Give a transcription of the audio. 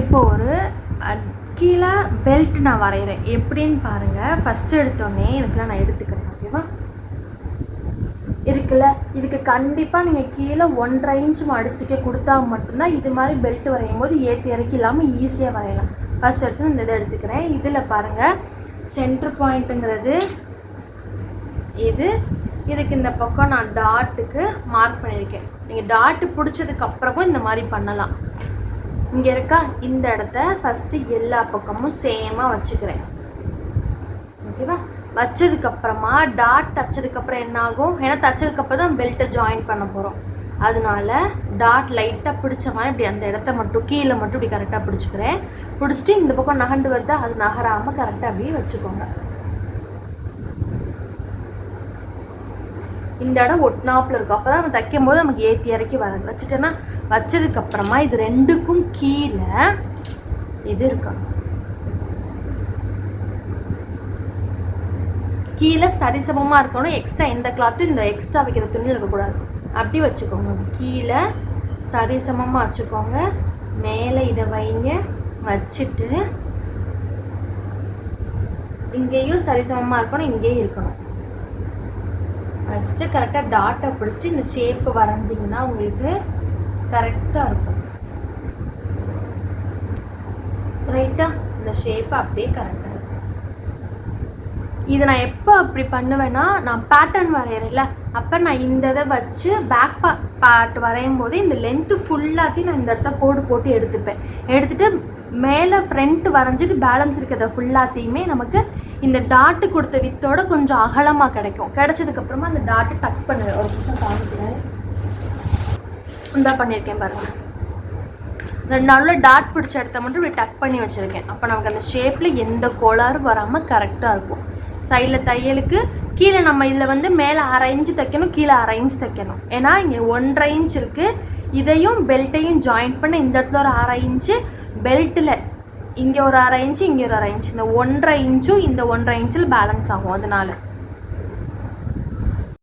இப்போ ஒரு கீழே பெல்ட் நான் வரைகிறேன் எப்படின்னு பாருங்கள் ஃபஸ்ட்டு எடுத்தோடனே எனக்குலாம் நான் எடுத்துக்கிறேன் ஓகேவா இருக்குல்ல? இதுக்கு கண்டிப்பாக நீங்கள் கீழே ஒன்றரை இன்ச் மடிச்சுக்க கொடுத்தா மட்டும்தான் இது மாதிரி பெல்ட் வரையும் போது ஏற்றி இறக்கி இல்லாமல் ஈஸியாக வரையலாம். ஃபஸ்ட் எடுத்து இந்த இதை எடுத்துக்கிறேன். இதில் பாருங்கள் சென்ட்ரு பாயிண்ட்டுங்கிறது இது. இதுக்கு இந்த பக்கம் நான் டாட்டுக்கு மார்க் பண்ணியிருக்கேன். நீங்கள் டாட்டு பிடிச்சதுக்கு அப்புறமும் இந்த மாதிரி பண்ணலாம். இங்கே இருக்கா? இந்த இடத்த ஃபஸ்ட்டு எல்லா பக்கமும் சேமாக வச்சுக்கிறேன். ஓகேவா வச்சதுக்கப்புறமா டாட் தச்சதுக்கப்புறம் என்ன ஆகும்? ஏன்னா தச்சதுக்கப்புறம் தான் பெல்ட்டை ஜாயின் பண்ண போகிறோம் அதனால டாட் லைட்டாக பிடிச்ச மாதிரி இப்படி அந்த இடத்த மட்டும் கீழே மட்டும் இப்படி கரெக்டாக பிடிச்சிக்கிறேன். பிடிச்சிட்டு இந்த பக்கம் நகண்டு வருதா? அது நகராமல் கரெக்டாக அப்படியே வச்சுக்கோங்க. இந்த இடம் ஒட்டினாப்பில் இருக்கும் அப்போ தான் நம்ம தைக்கும் போது நமக்கு ஏற்றி இறக்கி வராது வச்சுட்டேன்னா வச்சதுக்கப்புறமா இது ரெண்டுக்கும் கீழே இது இருக்கணும் கீழே சரிசமமாக இருக்கணும். எக்ஸ்ட்ரா எந்த கிளாத்தும் இந்த எக்ஸ்ட்ரா வைக்கிற துணி இருக்கக்கூடாது. அப்படி வச்சுக்கோங்க. கீழே சரிசமமாக வச்சுக்கோங்க. மேலே இதை வைங்க. வச்சுட்டு இங்கேயும் சரிசமமாக இருக்கணும் இங்கேயும் இருக்கணும். வச்சுட்டு கரெக்டாக டாட்டை பிடிச்சிட்டு இந்த ஷேப்பு வரைஞ்சிங்கன்னா உங்களுக்கு கரெக்டாக இருக்கும். ரைட்டாக இந்த ஷேப்பு அப்படியே கரெக்டாக இருக்கும். இது நான் எப்போ அப்படி பண்ணுவேன்னா நான் பேட்டர்ன் வரைகிறேன்ல அப்போ நான் இந்த இதை வச்சு பேக் பா பார்ட் வரையும் போது இந்த லென்த்து ஃபுல்லாத்தையும் நான் இந்த இடத்த கோடு போட்டு எடுத்துப்பேன். எடுத்துட்டு மேலே ஃப்ரண்ட் வரைஞ்சிட்டு பேலன்ஸ் இருக்கிறத ஃபுல்லாத்தையுமே நமக்கு இந்த டாட்டு கொடுத்த வித்தோட கொஞ்சம் அகலமாக கிடைக்கும். கிடைச்சதுக்கப்புறமா அந்த டாட்டு டக் பண்ணு. ஒரு நிமிஷம் காமிக்கிறேன். இந்த பண்ணியிருக்கேன் பாருங்கள் இந்த நடுவில் டாட் பிடிச்ச இடத்த மட்டும் இப்படி டக் பண்ணி வச்சுருக்கேன். அப்போ நமக்கு அந்த ஷேப்பில் எந்த கோளாறும் வராமல் கரெக்டாக இருக்கும். சைடில் தையலுக்கு கீழே நம்ம இதில் வந்து மேலே அரை இன்ச்சு தைக்கணும் கீழே அரை தைக்கணும். ஏன்னா இங்கே ஒன்றரை இன்ச் இருக்குது இதையும் பெல்ட்டையும் ஜாயின் பண்ண இந்த இடத்துல ஒரு அரை இன்ச்சு பெல்ட்டில் இங்கே ஒரு அரை இன்ச்சு இங்கே ஒரு அரை இன்ச்சு இந்த ஒன்றரை இன்ச்சும் இந்த ஒன்றரை இன்ச்சில் பேலன்ஸ் ஆகும். அதனால.